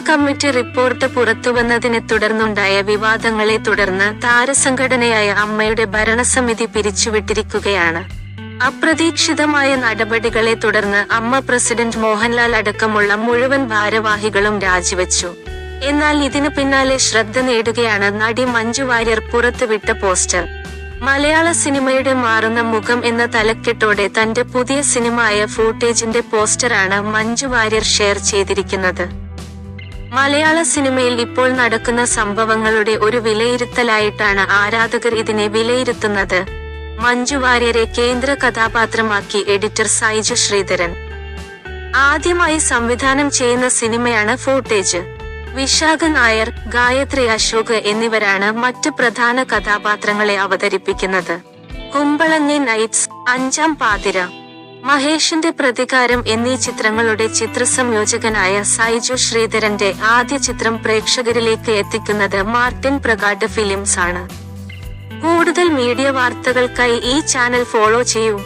Committee report പുറത്തുവന്നതിനെ തുടർന്നുണ്ടായ വിവാദങ്ങളെ തുടർന്ന് താരസംഘടനയായ അമ്മയുടെ ഭരണസമിതി പിരിച്ചുവിട്ടിരിക്കുകയാണ്. അപ്രതീക്ഷിതമായ നടപടികളെ തുടർന്ന് അമ്മ പ്രസിഡന്റ് മോഹൻലാൽ അടക്കമുള്ള മുഴുവൻ ഭാരവാഹികളും രാജിവെച്ചു. എന്നാൽ ഇതിനു പിന്നാലെ ശ്രദ്ധ നേടുകയാണ് നടി മഞ്ജു വാര്യർ പുറത്തുവിട്ട പോസ്റ്റർ. മലയാള സിനിമയുടെ മാറുന്ന മുഖം എന്ന തലക്കെട്ടോടെ തന്റെ പുതിയ സിനിമയായ ഫൂട്ടേജിന്റെ പോസ്റ്ററാണ് മഞ്ജു വാര്യർ ഷെയർ ചെയ്തിരിക്കുന്നത്. മലയാള സിനിമയിൽ ഇപ്പോൾ നടക്കുന്ന സംഭവങ്ങളുടെ ഒരു വിലയിരുത്തലായിട്ടാണ് ആരാധകർ ഇതിനെ വിലയിരുത്തുന്നത്. മഞ്ജു വാര്യരെ കേന്ദ്ര കഥാപാത്രമാക്കി എഡിറ്റർ സൈജു ശ്രീധരൻ. ആദ്യമായി സംവിധാനം ചെയ്യുന്ന സിനിമയാണ് ഫോട്ടേജ്. വിശാഖ നായർ ഗായത്രി അശോക് എന്നിവരാണ് മറ്റ് പ്രധാന കഥാപാത്രങ്ങളെ അവതരിപ്പിക്കുന്നത്. കുമ്പളങ്ങി നൈറ്റ്സ് അഞ്ചാം പാതിര. മഹേഷിന്റെ പ്രതികാരം എന്നീ ചിത്രങ്ങളുടെ ചിത്രസംയോജകനായ സൈജു ശ്രീധരന്റെ ആദ്യ ചിത്രം പ്രേക്ഷകരിലേക്ക് എത്തിക്കുന്നത് മാർട്ടിൻ പ്രകാട് ഫിലിംസ് ആണ്. കൂടുതൽ മീഡിയ വാർത്തകൾക്കായി ഈ ചാനൽ ഫോളോ ചെയ്യൂ.